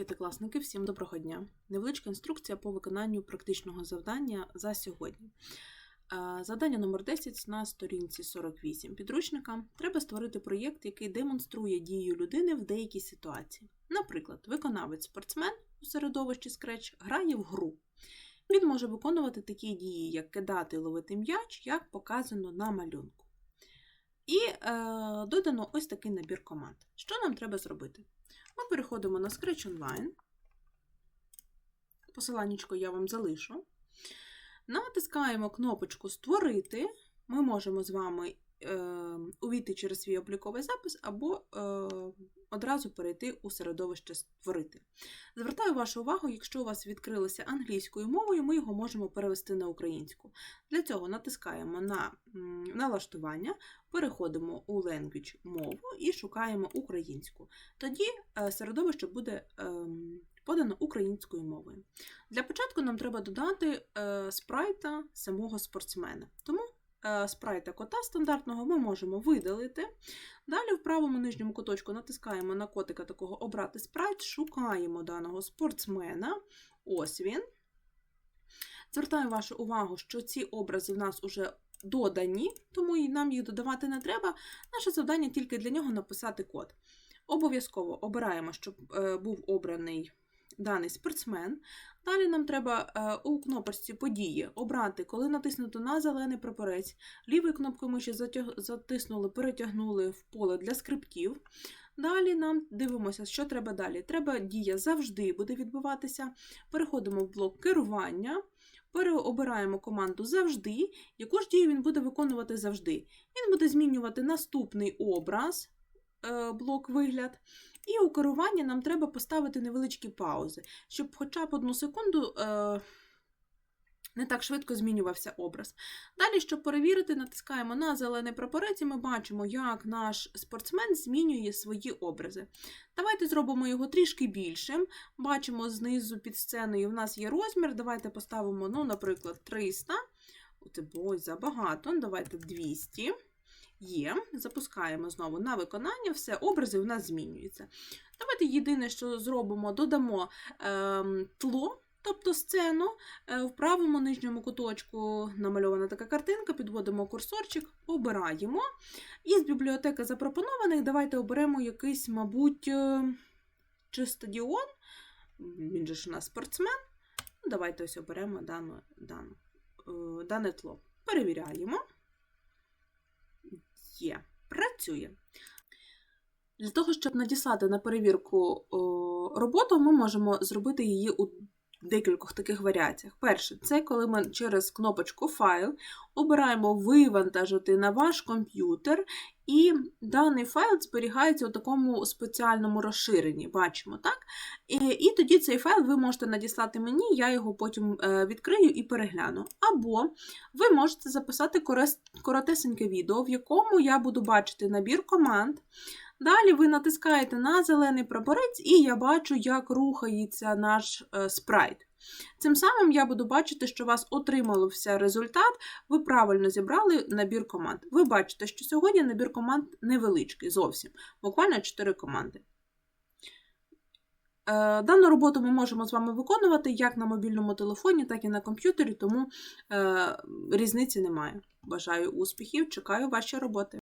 П'ятикласники, всім доброго дня! Невеличка інструкція по виконанню практичного завдання за сьогодні. Е, Завдання номер 10 на сторінці 48 підручника. Треба створити проєкт, який демонструє дію людини в деякій ситуації. Наприклад, виконавець спортсмен у середовищі Scratch грає в гру. Він може виконувати такі дії, як кидати і ловити м'яч, як показано на малюнку. І е, додано ось такий набір команд. Що нам треба зробити? Ми переходимо на Scratch Online. Посиланнячко я вам залишу. Натискаємо кнопочку Створити. Ми можемо з вами увійти через свій обліковий запис або е, одразу перейти у середовище Створити. Звертаю вашу увагу, якщо у вас відкрилося англійською мовою, ми його можемо перевести на українську. Для цього натискаємо на налаштування, переходимо у Language мову і шукаємо українську. Тоді е, середовище буде ем, подано українською мовою. Для початку нам треба додати е, спрайта самого спортсмена. Тому спрайта кота стандартного ми можемо видалити. Далі в правому нижньому куточку натискаємо на котика такого обрати спрайт, шукаємо даного спортсмена. Ось він. Звертаю вашу увагу, що ці образи в нас уже додані, тому нам їх додавати не треба. Наше завдання тільки для нього написати код. Обов'язково обираємо, щоб е, був обраний даний спортсмен. Далі нам треба е, у кнопочці події обрати, коли натиснуто на зелений прапорець, лівою кнопкою миші затяг... затиснули, перетягнули в поле для скриптів. Далі нам дивимося, що треба далі. Треба дія завжди буде відбуватися. Переходимо в блок керування, переобираємо команду завжди, яку ж дію він буде виконувати завжди. Він буде змінювати наступний образ, блок вигляд. І у керуванні нам треба поставити невеличкі паузи, щоб хоча б одну секунду е, не так швидко змінювався образ. Далі, щоб перевірити, натискаємо на зелений прапорець і ми бачимо, як наш спортсмен змінює свої образи. Давайте зробимо його трішки більшим. Бачимо знизу під сценою в нас є розмір. Давайте поставимо, ну, наприклад, 300. Оце було забагато. Давайте 200. Є, запускаємо знову на виконання, все, образи в нас змінюються. Давайте єдине, що зробимо, додамо е, тло, тобто сцену. Е, в правому нижньому куточку намальована така картинка, підводимо курсорчик, обираємо. Із бібліотеки запропонованих давайте оберемо якийсь, мабуть, е, чи стадіон. Він же ж у нас спортсмен. Ну, Давайте ось оберемо дану, дану, е, дане тло. Перевіряємо є, працює. Для того, щоб надіслати на перевірку роботу, ми можемо зробити її у декількох таких варіаціях. Перше, це коли ми через кнопочку Файл обираємо вивантажити на ваш комп'ютер, і даний файл зберігається у такому спеціальному розширенні. Бачимо, так? І, і тоді цей файл ви можете надіслати мені, я його потім е, відкрию і перегляну. Або ви можете записати коротесеньке відео, в якому я буду бачити набір команд. Далі ви натискаєте на зелений прапорець, і я бачу, як рухається наш е, спрайт. Цим самим я буду бачити, що у вас отримався результат, ви правильно зібрали набір команд. Ви бачите, що сьогодні набір команд невеличкий зовсім, буквально 4 команди. Е, Дану роботу ми можемо з вами виконувати як на мобільному телефоні, так і на комп'ютері, тому е, різниці немає. Бажаю успіхів, чекаю ваші роботи.